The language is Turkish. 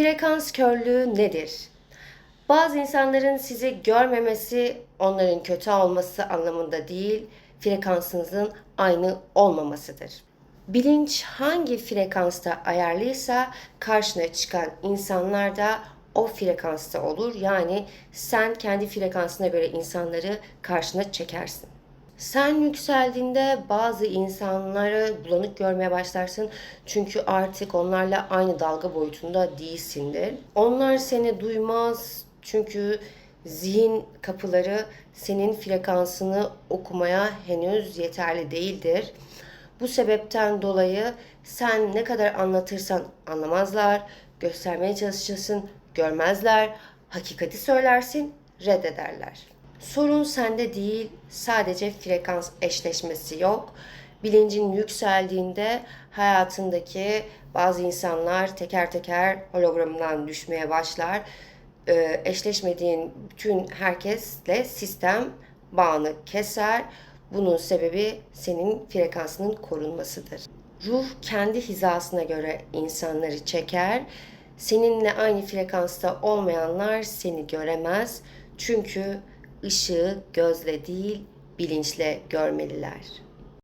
Frekans körlüğü nedir? Bazı insanların sizi görmemesi onların kötü olması anlamında değil, frekansınızın aynı olmamasıdır. Bilinç hangi frekansta ayarlıysa karşına çıkan insanlar da o frekansta olur. Yani sen kendi frekansına göre insanları karşına çekersin. Sen yükseldiğinde bazı insanları bulanık görmeye başlarsın. Çünkü artık onlarla aynı dalga boyutunda değilsindir. Onlar seni duymaz. Çünkü zihin kapıları senin frekansını okumaya henüz yeterli değildir. Bu sebepten dolayı sen ne kadar anlatırsan anlamazlar, göstermeye çalışırsın, görmezler, hakikati söylersin, reddederler. Sorun sende değil, sadece frekans eşleşmesi yok. Bilincin yükseldiğinde hayatındaki bazı insanlar teker teker hologramdan düşmeye başlar. Ee, eşleşmediğin bütün herkesle sistem bağını keser. Bunun sebebi senin frekansının korunmasıdır. Ruh kendi hizasına göre insanları çeker. Seninle aynı frekansta olmayanlar seni göremez. Çünkü ışığı gözle değil bilinçle görmeliler.